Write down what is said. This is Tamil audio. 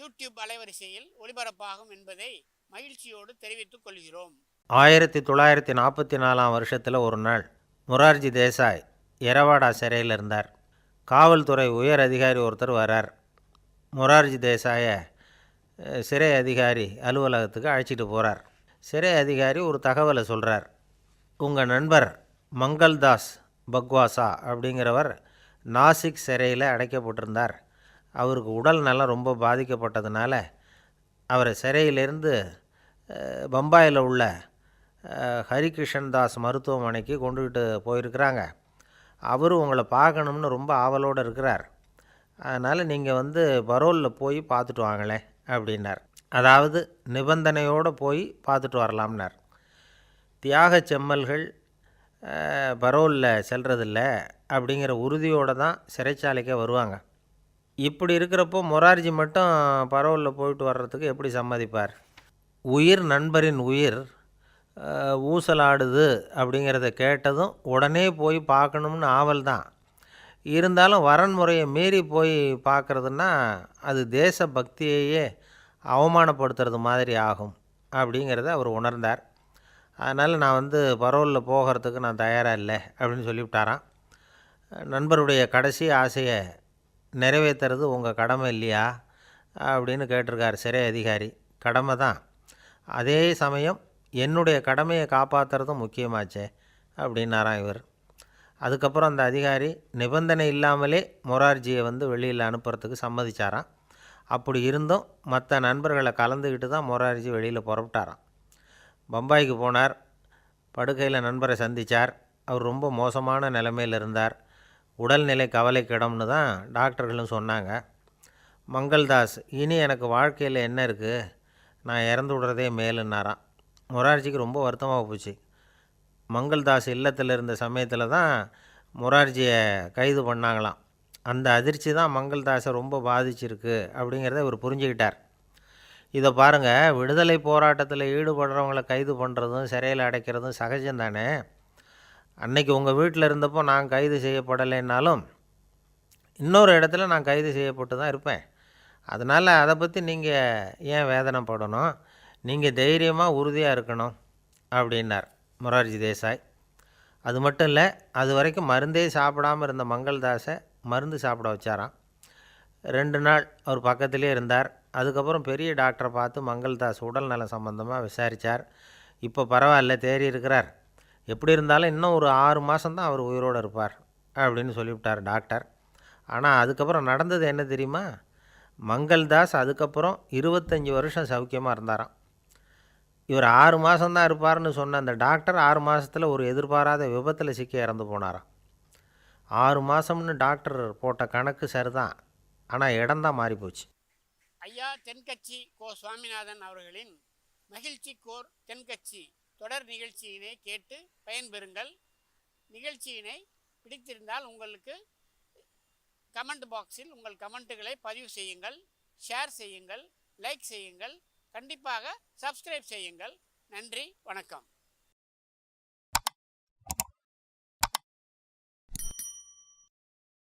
யூடியூப் அலைவரிசையில் ஒளிபரப்பாகும் என்பதை மகிழ்ச்சியோடு தெரிவித்துக் கொள்கிறோம். ஆயிரத்தி தொள்ளாயிரத்தி நாற்பத்தி நாலாம் வருஷத்தில் ஒரு நாள் மொரார்ஜி தேசாய் எரவாடா சிறையில் இருந்தார். காவல்துறை உயர் அதிகாரி ஒருத்தர் வரார். மொரார்ஜி தேசாயை சிறை அதிகாரி அலுவலகத்துக்கு அழைச்சிட்டு போகிறார் சிறை அதிகாரி ஒரு தகவலை சொல்கிறார் உங்கள் நண்பர் மங்கள்தாஸ் பக்வாசா அப்படிங்கிறவர் நாசிக் சிறையில் அடைக்கப்பட்டிருந்தார். அவருக்கு உடல் நலம் ரொம்ப பாதிக்கப்பட்டதுனால அவரை சிறையிலிருந்து பம்பாயில் உள்ள அஹ், ஹரிகிருஷ்ணன் தாஸ் மருத்துவமனைக்கு கொண்டுகிட்டு போயிருக்கிறாங்க. அவரும் உங்களை பார்க்கணும்னு ரொம்ப ஆவலோடு இருக்கிறார். அதனால் நீங்கள் வந்து பரோலில் போய் பார்த்துட்டு வாங்களேன் அப்படின்னார். அதாவது நிபந்தனையோடு போய் பார்த்துட்டு வரலாம்னார். தியாக செம்மல்கள் பரோலில் செல்றதில்ல அப்படிங்கிற உறுதியோடு தான் சிறைச்சாலைக்கே வருவாங்க. இப்படி இருக்கிறப்போ மொரார்ஜி மட்டும் பரவலில் போயிட்டு வர்றதுக்கு எப்படி சம்மதிப்பார்? உயிர் நண்பரின் உயிர் ஊசலாடுது அப்படிங்கிறத கேட்டதும் உடனே போய் பார்க்கணும்னு ஆவல் தான். இருந்தாலும் வரன்முறையை மீறி போய் பார்க்குறதுன்னா அது தேச பக்தியையே அவமானப்படுத்துறது மாதிரி ஆகும் அப்படிங்கிறத அவர் உணர்ந்தார். அதனால் நான் வந்து பரோலில் போகிறதுக்கு நான் தயாராக இல்லை அப்படின்னு சொல்லிவிட்டாராம். நண்பருடைய கடைசி ஆசையை நிறைவேற்றுறது உங்கள் கடமை இல்லையா? அப்படின்னு கேட்டிருக்கார் சிறை அதிகாரி. கடமை தான். அதே சமயம் என்னுடைய கடமையை காப்பாற்றுறதும் முக்கியமாச்சே அப்படின்னாராம் இவர். அதுக்கப்புறம் அந்த அதிகாரி நிபந்தனை இல்லாமலே மொரார்ஜியை வந்து வெளியில் அனுப்புறதுக்கு சம்மதிச்சாராம் அப்படி இருந்தும் மற்ற நண்பர்களை கலந்துக்கிட்டு தான் மொரார்ஜி வெளியில் புறப்பட்டாராம். பம்பாய்க்கு போனார். படுக்கையில் நண்பரை சந்தித்தார் அவர் ரொம்ப மோசமான நிலைமையில் இருந்தார். உடல்நிலை கவலைக்கிடம்னு தான் டாக்டர்களும் சொன்னாங்க. மங்கள்தாஸ் இனி எனக்கு வாழ்க்கையில் என்ன இருக்குது நான் இறந்து விடுறதே மேலுன்னாராம். மொரார்ஜிக்கு ரொம்ப வருத்தமாக போச்சு. மங்கள்தாஸ் இல்லத்தில் இருந்த சமயத்தில் தான் மொரார்ஜியை கைது பண்ணாங்களாம். அந்த அதிர்ச்சி தான் மங்கள்தாஸை ரொம்ப பாதிச்சிருக்கு அப்படிங்கிறத இவர் புரிஞ்சுக்கிட்டார். இதை பாருங்கள் விடுதலை போராட்டத்தில் ஈடுபடுறவங்கள கைது பண்ணுறதும் சிறையில் அடைக்கிறதும் சகஜம் தானே? அன்னைக்கு உங்கள் வீட்டில் இருந்தப்போ நான் கைது செய்யப்படலைன்னாலும் இன்னொரு இடத்துல நான் கைது செய்யப்பட்டு தான் இருப்பேன். அதனால் அதை பற்றி நீங்கள் ஏன் வேதனைப்படணும் நீங்கள் தைரியமாக உறுதியாக இருக்கணும் அப்படின்னார் மொரார்ஜி தேசாய். அது மட்டும் இல்லை அது வரைக்கும் மருந்தே சாப்பிடாமல் இருந்த மங்கள்தாஸை மருந்து சாப்பிட வச்சாராம். ரெண்டு நாள் அவர் பக்கத்திலே இருந்தார். அதுக்கப்புறம் பெரிய டாக்டரை பார்த்து மங்கள்தாஸ் உடல் நலம் சம்மந்தமாக விசாரித்தார் இப்போ பரவாயில்ல தேறி இருக்கிறார். எப்படி இருந்தாலும் இன்னும் ஒரு ஆறு மாதம்தான் அவர் உயிரோடு இருப்பார் அப்படின்னு சொல்லிவிட்டார் டாக்டர். ஆனால் அதுக்கப்புறம் நடந்தது என்ன தெரியுமா? மங்கள்தாஸ் அதுக்கப்புறம் இருபத்தஞ்சி வருஷம் சௌக்கியமாக இருந்தாராம். இவர் ஆறு மாதம்தான் இருப்பார்னு சொன்ன அந்த டாக்டர் ஆறு மாதத்தில் ஒரு எதிர்பாராத விபத்தில் சிக்கி இறந்து போனாராம். ஆறு மாதம்னு டாக்டர் போட்ட கணக்கு சரிதான். ஆனால் இடம்தான் மாறி போச்சு. ஐயா தென்கட்சி கோ சுவாமிநாதன் அவர்களின் மகிழ்ச்சி கோர் தென்கட்சி. தொடர் நிகழ்ச்சியினை கேட்டு பயன்பெறுங்கள். நிகழ்ச்சியினை பிடித்திருந்தால் உங்களுக்கு கமெண்ட் பாக்ஸில் உங்கள் கமெண்ட்டுகளை பதிவு செய்யுங்கள் ஷேர் செய்யுங்கள் லைக் செய்யுங்கள் கண்டிப்பாக சப்ஸ்கிரைப் செய்யுங்கள். நன்றி வணக்கம்.